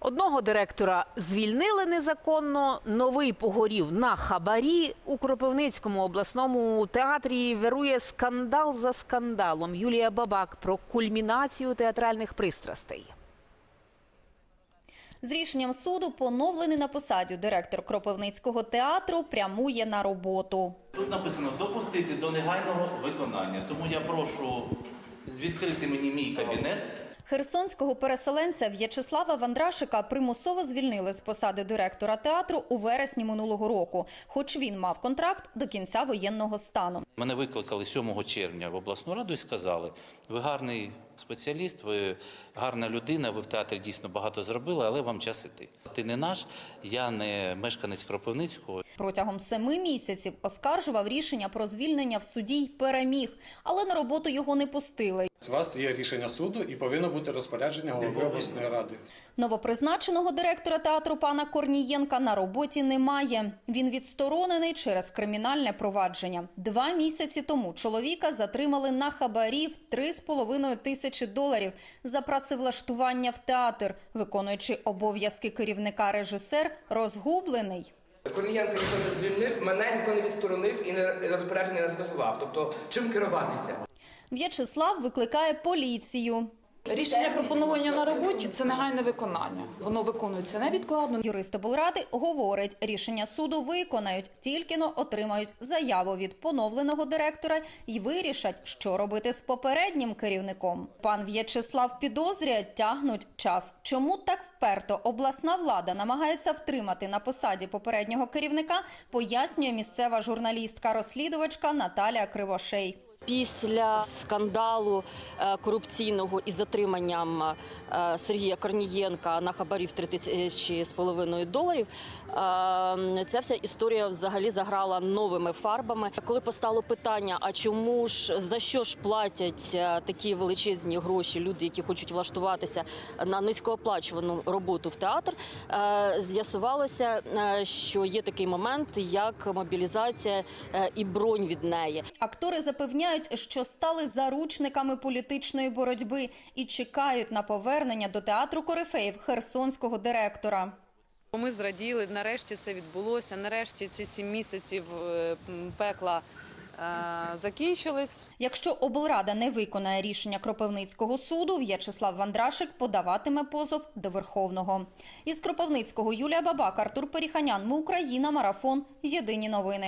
Одного директора звільнили незаконно, новий погорів на хабарі. У Кропивницькому обласному театрі вирує скандал за скандалом. Юлія Бабак про кульмінацію театральних пристрастей. З рішенням суду поновлений на посаді директор Кропивницького театру прямує на роботу. Тут написано допустити до негайного виконання. Тому я прошу відкрити мені мій кабінет. Херсонського переселенця В'ячеслава Вандрашика примусово звільнили з посади директора театру у вересні минулого року, хоч він мав контракт до кінця воєнного стану. Мене викликали 7 червня в обласну раду і сказали: ви гарний спеціаліст, ви гарна людина, ви в театрі дійсно багато зробили, але вам час іти. Ти не наш, я не мешканець Кропивницького. Протягом семи місяців оскаржував рішення про звільнення в суді й переміг, але на роботу його не пустили. У вас є рішення суду і повинно бути розпорядження голови обласної ради. Новопризначеного директора театру пана Корнієнка на роботі немає. Він відсторонений через кримінальне провадження. Два місяці тому чоловіка затримали на хабарі в 3,5 тисячі доларів за працевлаштування в театр, виконуючи обов'язки керівника режисер, розгублений. Корнієнка ніхто не звільнив, мене ніхто не відсторонив і не розпорядження не скасував. Тобто, чим керуватися? В'ячеслав викликає поліцію. Рішення про поновлення на роботі це негайне виконання. Воно виконується невідкладно. Юрист облради говорить, рішення суду виконають, тільки но отримають заяву від поновленого директора і вирішать, що робити з попереднім керівником. Пан В'ячеслав підозрює, тягнуть час. Чому так вперто обласна влада намагається втримати на посаді попереднього керівника, пояснює місцева журналістка-розслідувачка Наталія Кривошей. Після скандалу е, корупційного із затриманням е, Сергія Корнієнка на хабарі в 3 тисячі з половиною доларів, е, ця вся історія взагалі заграла новими фарбами. Коли постало питання, а чому ж за що ж платять такі величезні гроші люди, які хочуть влаштуватися на низькооплачувану роботу в театр, з'ясувалося, що є такий момент, як мобілізація і бронь від неї. Актори запевняють, що стали заручниками політичної боротьби і чекають на повернення до театру корифеїв херсонського директора. Ми зраділи, нарешті це відбулося. Нарешті ці сім місяців е, пекла е, закінчились. Якщо облрада не виконає рішення Кропивницького суду, В'ячеслав Вандрашик подаватиме позов до Верховного. Із Кропивницького Юлія Бабак, Артур Періханян. Ми Україна. Марафон. Єдині новини.